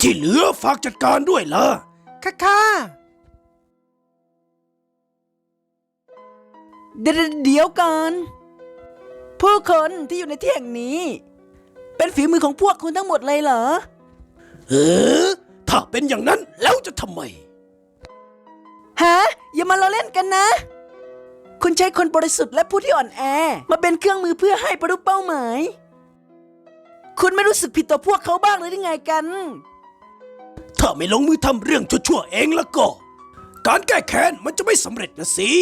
ที่เหลือฝากจัดการด้วยล่ะ ค่ะค่ะเดี๋ยวเดี๋ยวก่อนผู้คนที่อยู่ในที่แห่งนี้ เป็นฝีมือของพวกคุณทั้งหมดเลยเหรอ เออ ถ้าเป็นอย่างนั้นแล้วจะทำไม ฮะ อย่ามาเราเล่นกันนะ คุณใช้คนบริสุทธิ์และผู้ที่อ่อนแอ มาเป็นเครื่องมือเพื่อให้บรรลุเป้าหมาย คุณไม่รู้สึกผิดต่อพวกเขาบ้างเลยหรือไงกัน ถ้าไม่ลงมือทำเรื่องชั่วๆเองแล้วก็ การแก้แค้นมันจะไม่สำเร็จนะสิ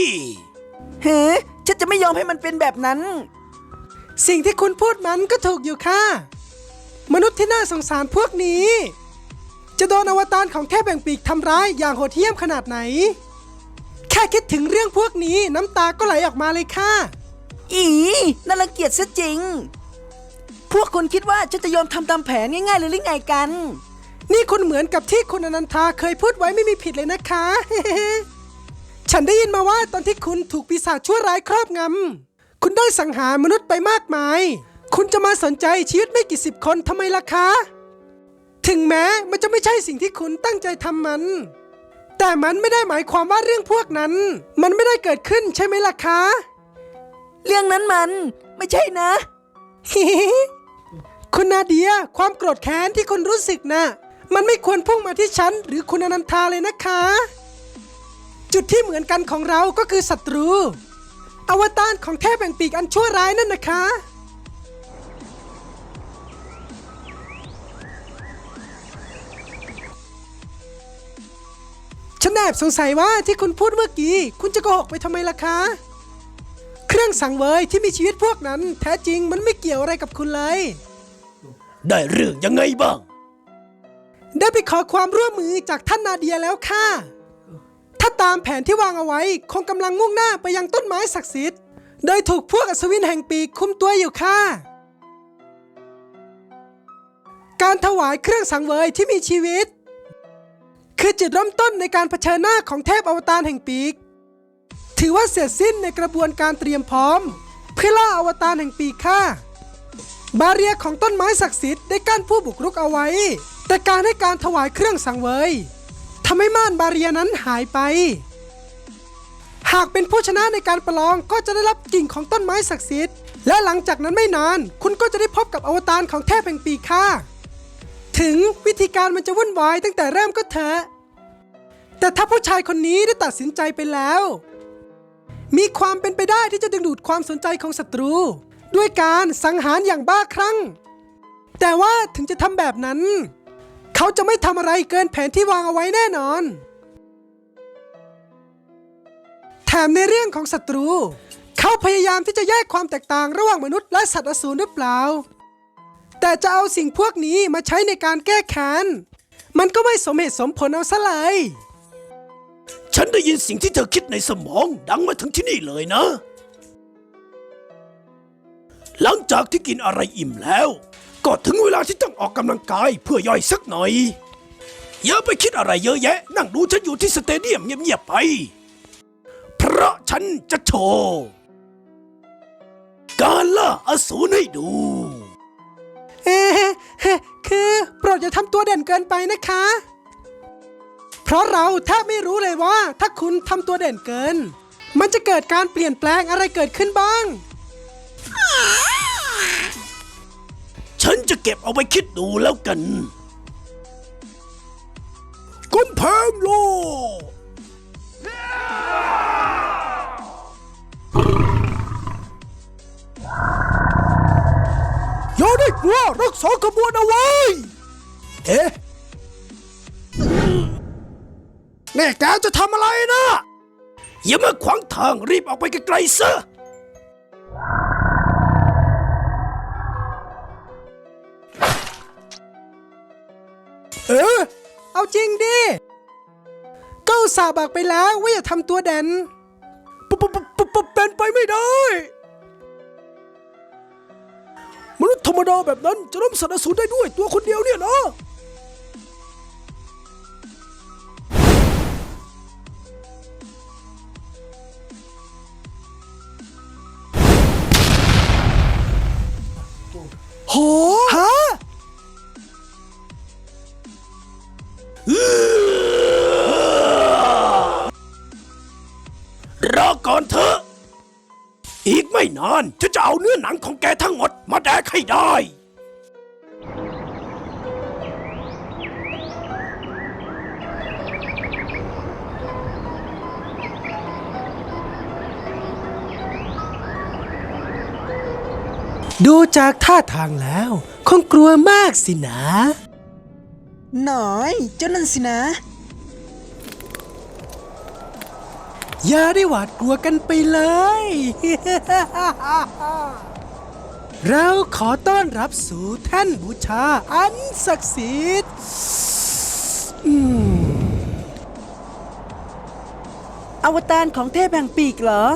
เฮ้ฉันจะไม่ยอมให้มันเป็นแบบนั้น สิ่งที่คุณพูดมันก็ถูกอยู่ค่ะ มนุษย์ที่น่าสงสารพวกนี้ จะโดนอวตารของเทพแบ่งปีกทำร้ายอย่างโหดเหี้ยมขนาดไหน แค่คิดถึงเรื่องพวกนี้น้ำตาก็ไหลออกมาเลยค่ะ อีน่ารังเกียจซะจริง พวกคุณคิดว่าฉันจะยอมทำตามแผนง่ายๆเลยหรือไงกัน นี่คุณเหมือนกับที่คุณอนันทาเคยพูดไว้ไม่มีผิดเลยนะคะ ฉันได้ยินมาว่าตอนที่คุณถูกปีศาจชั่วร้ายครอบงำ คุณได้สังหารมนุษย์ไปมากมาย คุณจะมาสนใจชีวิตไม่กี่สิบคนทำไมล่ะคะ ถึงแม้มันจะไม่ใช่สิ่งที่คุณตั้งใจทำมัน แต่มันไม่ได้หมายความว่าเรื่องพวกนั้น มันไม่ได้เกิดขึ้นใช่ไหมล่ะคะ เรื่องนั้นมันไม่ใช่นะ คุณนาเดียความโกรธแค้นที่คุณรู้สึกนะ มันไม่ควรพุ่งมาที่ฉันหรือคุณอนันทาเลยนะคะ จุดที่เหมือนกันของเราก็คือศัตรู อวตารของเทพแห่งปีกอันชั่วร้ายนั่นนะคะ ฉันแอบสงสัยว่าที่คุณพูดเมื่อกี้ คุณจะโกหกไปทำไมล่ะคะ เครื่องสังเวยที่มีชีวิตพวกนั้น แท้จริงมันไม่เกี่ยวอะไรกับคุณเลย ได้เรื่องยังไงบ้าง ได้ไปขอความร่วมมือจากท่านนาเดียแล้วค่ะ ถ้าตามแผนที่วางเอาไว้ คงกำลังมุ่งหน้าไปยังต้นไม้ศักดิ์สิทธิ์ โดยถูกพวกอัศวินแห่งปีกคุมตัวอยู่ค่ะ การถวายเครื่องสังเวยที่มีชีวิต คือจุดเริ่มต้นในการเผชิญหน้าของเทพอวตารแห่งปีก ถือว่าเสร็จสิ้นในกระบวนการเตรียมพร้อม เพื่อล่าอวตารแห่งปีกค่ะ บาเรียของต้นไม้ศักดิ์สิทธิ์ได้กั้นผู้บุกรุกเอาไว้ แต่การให้การถวายเครื่องสังเวยทำให้ม่านบาเรียนั้นหายไป หากเป็นผู้ชนะในการประลองก็จะได้รับกิ่งของต้นไม้ศักดิ์สิทธิ์ และหลังจากนั้นไม่นาน คุณก็จะได้พบกับอวตารของเทพแห่งปีกค่ะถึงวิธีการมันจะวุ่นวายตั้งแต่เริ่มก็เถอะแต่ถ้าผู้ชายคนนี้ได้ตัดสินใจไปแล้ว มีความเป็นไปได้ที่จะดึงดูดความสนใจของศัตรู ด้วยการสังหารอย่างบ้าคลั่ง แต่ว่าถึงจะทำแบบนั้น เขาจะไม่ทำอะไรเกินแผนที่วางเอาไว้แน่นอน แถมในเรื่องของศัตรู เขาพยายามที่จะแยกความแตกต่างระหว่างมนุษย์และสัตว์อสูรหรือเปล่า แต่จะเอาสิ่งพวกนี้มาใช้ในการแก้แค้น มันก็ไม่สมเหตุสมผลเอาซะเลยฉันได้ยินสิ่งที่เธอคิดในสมอง ดังมาถึงที่นี่เลยนะ หลังจากที่กินอะไรอิ่มแล้ว ก็ถึงเวลาที่ต้องออกกำลังกายเพื่อย่อยสักหน่อย อย่าไปคิดอะไรเยอะแยะ นั่งดูฉันอยู่ที่สเตเดียมเงียบๆไป เพราะฉันจะโชว์การล่าอสูรให้ดู เอ๊ะคือโปรดอย่าทำตัวเด่นเกินไปนะคะ เพราะเราแทบไม่รู้เลยว่า ถ้าคุณทำตัวเด่นเกิน มันจะเกิดการเปลี่ยนแปลงอะไรเกิดขึ้นบ้าง ฉันจะเก็บเอาไว้คิดดูแล้วกันกุมแพงโลกอย่าได้กลัวรักษาขบวนเอาไว้ เอ๊ะแม่แกจะทำอะไรนะ อย่ามาขวางทางรีบออกไปไกลๆซะ เออ เอาจริงดิก็อุตสาห์บอกไปแล้วว่าอย่าทำตัวแดนปปปปปเป็นไปไม่ได้ มนุษย์ธรรมดาแบบนั้นจะล้มสัตว์อสูรได้ด้วยตัวคนเดียวเนี่ยนะโหฮะ นานฉันจะเอาเนื้อหนังของแกทั้งหมดมาแดกให้ได้ ดูจากท่าทางแล้ว คงกลัวมากสินะ หน่อย เจ้านั่นสินะ อย่าได้หวาดกลัวกันไปเลย เราขอต้อนรับสู่แท่นบูชาอันศักดิ์สิทธิ์อวตารของเทพแห่งปีกเหรอ